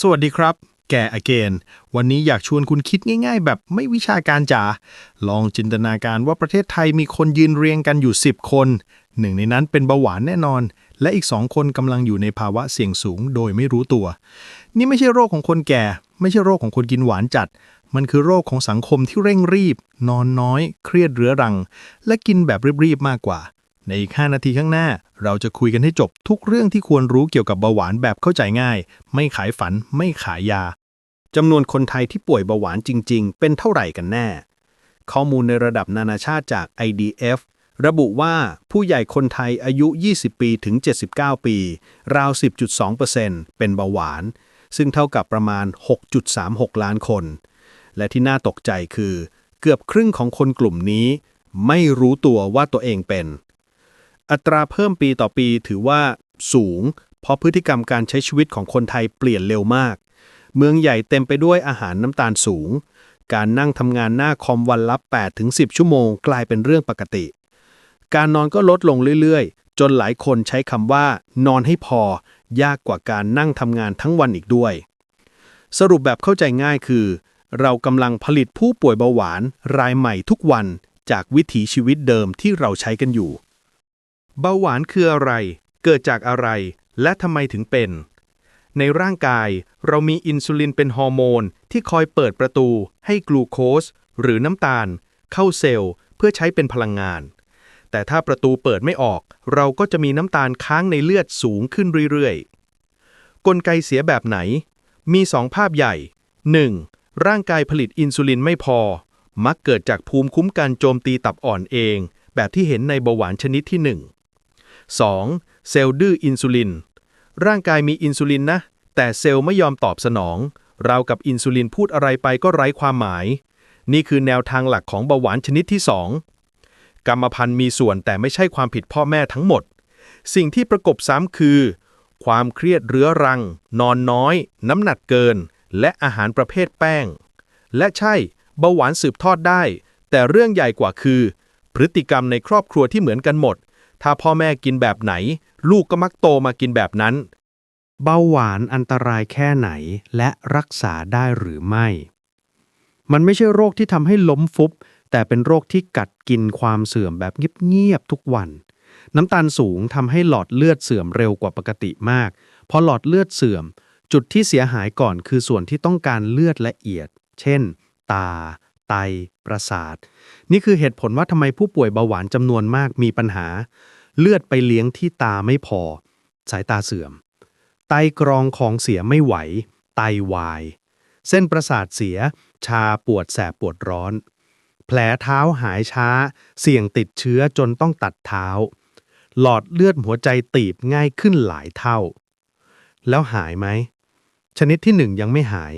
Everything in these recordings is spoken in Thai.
สวัสดีครับ แก่อเกน วันนี้อยากชวนคุณคิดง่ายๆ แบบไม่วิชาการจ๋า ลองจินตนาการว่าประเทศไทยมีคนยืนเรียงกันอยู่ 10 คน หนึ่งในนั้นเป็นเบาหวานแน่นอน และอีกสองคนกำลังอยู่ในภาวะเสี่ยงสูงโดยไม่รู้ตัว นี่ไม่ใช่โรคของคนแก่ ไม่ใช่โรคของคนกินหวานจัด มันคือโรคของสังคมที่เร่งรีบ นอนน้อย เครียดเรื้อรัง และกินแบบรีบๆมากกว่า ในอีก5นาทีข้างหน้า เราจะคุยกันให้จบทุกเรื่องที่ควรรู้เกี่ยวกับเบาหวานแบบเข้าใจง่าย ไม่ขายฝัน ไม่ขายยาจำนวนคนไทยที่ป่วยเบาหวานจริง ๆ เป็นเท่าไหร่กันแน่ ข้อมูลในระดับนานาชาติจาก IDF ระบุว่าผู้ใหญ่คนไทยอายุ 20 ปีถึง 79 ปี ราว 10.2%เป็นเบาหวาน ซึ่งเท่ากับประมาณ 6.36 ล้านคน และที่น่าตกใจคือ เกือบครึ่งของคนกลุ่มนี้ ไม่รู้ตัวว่าตัวเองเป็น อัตราเพิ่มปีต่อปีถือว่าสูง เพราะพฤติกรรมการใช้ชีวิตของคนไทยเปลี่ยนเร็วมาก เมืองใหญ่เต็มไปด้วยอาหารน้ำตาลสูง การนั่งทำงานหน้าคอมวันละ8-10 ชั่วโมงกลายเป็นเรื่องปกติ การนอนก็ลดลงเรื่อยๆ จนหลายคนใช้คำว่า นอนให้พอ ยากกว่าการนั่งทำงานทั้งวันอีกด้วย สรุปแบบเข้าใจง่ายคือ เรากำลังผลิตผู้ป่วยเบาหวานรายใหม่ทุกวันจากวิถีชีวิตเดิมที่เราใช้กันอยู่ เบาหวานคืออะไร เกิดจากอะไร และทำไมถึงเป็น ในร่างกายเรามีอินซูลินเป็นฮอร์โมนที่คอยเปิดประตูให้กลูโคส หรือน้ำตาล เข้าเซลล์เพื่อใช้เป็นพลังงาน แต่ถ้าประตูเปิดไม่ออก เราก็จะมีน้ำตาลค้างในเลือดสูงขึ้นเรื่อยๆ กลไกเสียแบบไหน มีสองภาพใหญ่ 1. ร่างกายผลิตอินซูลินไม่พอ มักเกิดจากภูมิคุ้มกันโจมตีตับอ่อนเอง แบบที่เห็นในเบาหวานชนิดที่ 1 2. เซลล์ดื้ออินซูลิน ร่างกายมีอินซูลินนะ แต่เซลล์ไม่ยอมตอบสนอง เรากับอินซูลินพูดอะไรไปก็ไร้ความหมาย นี่คือแนวทางหลักของเบาหวานชนิดที่ 2 กรรมพันธุ์มีส่วนแต่ไม่ใช่ความผิดพ่อแม่ทั้งหมด สิ่งที่ประกบซ้ำคือ ความเครียดเรื้อรัง นอนน้อย น้ำหนักเกิน และอาหารประเภทแป้ง และใช่ เบาหวานสืบทอดได้ แต่เรื่องใหญ่กว่าคือ พฤติกรรมในครอบครัวที่เหมือนกันหมด ถ้าพ่อแม่กินแบบไหน ลูกก็มักโตมากินแบบนั้น เบาหวานอันตรายแค่ไหนและรักษาได้หรือไม่ มันไม่ใช่โรคที่ทำให้ล้มฟุบ แต่เป็นโรคที่กัดกินความเสื่อมแบบเงียบๆทุกวัน น้ำตาลสูงทำให้หลอดเลือดเสื่อมเร็วกว่าปกติมาก พอหลอดเลือดเสื่อม จุดที่เสียหายก่อนคือส่วนที่ต้องการเลือดละเอียด เช่น ตา ไต ประสาท นี่คือเหตุผลว่าทำไมผู้ป่วยเบาหวานจำนวนมากมีปัญหา เลือดไปเลี้ยงที่ตาไม่พอ สายตาเสื่อม ไตกรองของเสียไม่ไหว ไตวาย เส้นประสาทเสีย ชาปวดแสบปวดร้อน แผลเท้าหายช้า เสี่ยงติดเชื้อจนต้องตัดเท้า หลอดเลือดหัวใจตีบง่ายขึ้นหลายเท่า แล้วหายไหม ชนิดที่หนึ่งยังไม่หาย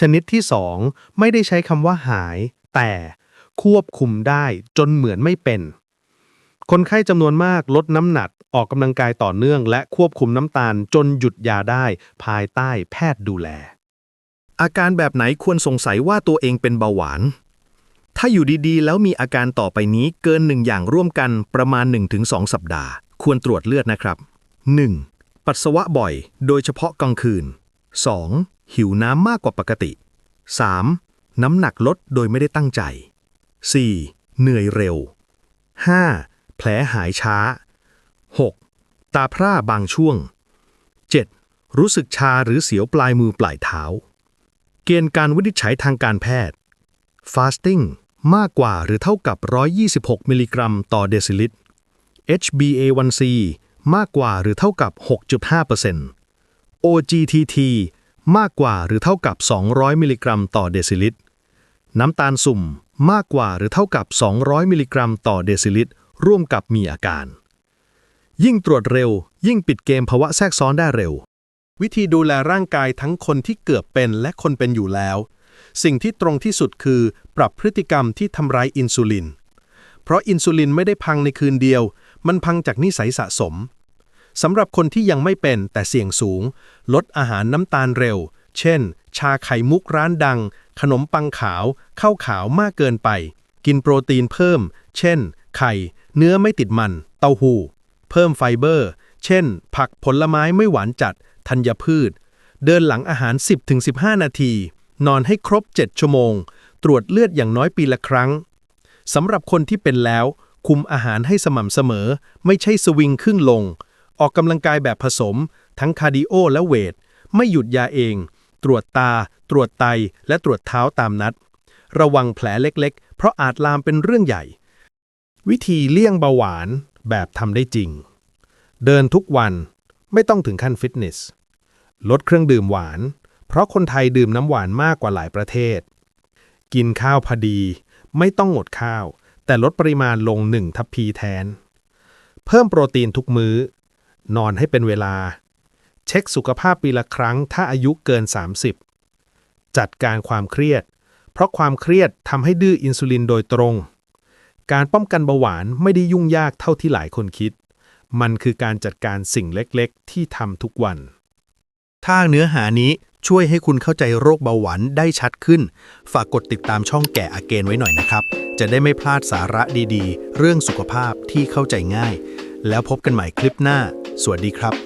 ชนิดที่สองไม่ได้ใช้คำว่าหาย แต่ควบคุมได้จนเหมือนไม่เป็น คนไข้จำนวนมากลดน้ำหนัก ออกกำลังกายต่อเนื่อง และควบคุมน้ำตาลจนหยุดยาได้ภายใต้แพทย์ดูแล อาการแบบไหนควรสงสัยว่าตัวเองเป็นเบาหวาน ถ้าอยู่ดีๆ แล้วมีอาการต่อไปนี้เกินหนึ่งอย่างร่วมกันประมาณ 1-2 สัปดาห์ ควรตรวจเลือดนะครับ 1. ปัสสาวะบ่อย โดยเฉพาะกลางคืน 2. หิวน้ำมากกว่าปกติ 3. น้ำหนักลดโดยไม่ได้ตั้งใจ 4. เหนื่อยเร็ว 5. แผลหายช้า 6. ตาพร่าบางช่วง 7. รู้สึกชาหรือเสียวปลายมือปลายเท้า เกณฑ์การวินิจฉัยทางการแพทย์ fasting มากกว่าหรือเท่ากับ 126 มิลลิกรัมต่อเดซิลิตร HbA1c มากกว่าหรือเท่ากับ 6.5% OGTT มากกว่าหรือเท่ากับ 200 มิลลิกรัมต่อเดซิลิตร น้ำตาลสุ่มมากกว่าหรือเท่ากับ 200 มิลลิกรัมต่อเดซิลิตร ร่วมกับมีอาการ ยิ่งตรวจเร็ว ยิ่งปิดเกมภาวะแทรกซ้อนได้เร็ว วิธีดูแลร่างกายทั้งคนที่เกือบเป็นและคนเป็นอยู่แล้ว สิ่งที่ตรงที่สุดคือ ปรับพฤติกรรมที่ทำร้ายอินซูลิน เพราะอินซูลินไม่ได้พังในคืนเดียว มันพังจากนิสัยสะสม สำหรับคนที่ยังไม่เป็นแต่เสี่ยงสูง ลดอาหารน้ำตาลเร็ว เช่น ชาไข่มุกร้านดัง ขนมปังขาว ข้าวขาวมากเกินไป กินโปรตีนเพิ่ม เช่น ไข่ เนื้อไม่ติดมัน เต้าหู้ เพิ่มไฟเบอร์ เช่น ผักผลไม้ไม่หวานจัด ธัญพืช เดินหลังอาหาร 10-15 นาที นอนให้ครบ 7 ชั่วโมง ตรวจเลือดอย่างน้อยปีละครั้งสำหรับคนที่เป็นแล้ว คุมอาหารให้สม่ำเสมอ ไม่ใช่สวิงขึ้นลง ออกกำลังกายแบบผสม ทั้งคาร์ดิโอและเวท ไม่หยุดยาเอง ตรวจตา ตรวจไต และตรวจเท้าตามนัด ระวังแผลเล็กๆ เพราะอาจลามเป็นเรื่องใหญ่ วิธีเลี่ยงเบาหวานแบบทำได้จริง เดินทุกวันไม่ต้องถึงขั้นฟิตเนส ลดเครื่องดื่มหวาน เพราะคนไทยดื่มน้ำหวานมากกว่าหลายประเทศ กินข้าวพอดี ไม่ต้องงดข้าว แต่ลดปริมาณลงหนึ่งทัพพีแทน เพิ่มโปรตีนทุกมื้อ นอนให้เป็นเวลา เช็คสุขภาพปีละครั้งถ้าอายุเกิน 30 จัดการความเครียด เพราะความเครียดทำให้ดื้ออินซูลินโดยตรง การป้องกันเบาหวานไม่ได้ยุ่งยากเท่าที่หลายคนคิด มันคือการจัดการสิ่งเล็กๆ ที่ทำทุกวัน ถ้าเนื้อหานี้ช่วยให้คุณเข้าใจโรคเบาหวานได้ชัดขึ้น ฝากกดติดตามช่องแก่อาเกนไว้หน่อยนะครับ จะได้ไม่พลาดสาระดีๆ เรื่องสุขภาพที่เข้าใจง่าย แล้วพบกันใหม่คลิปหน้า สวัสดีครับ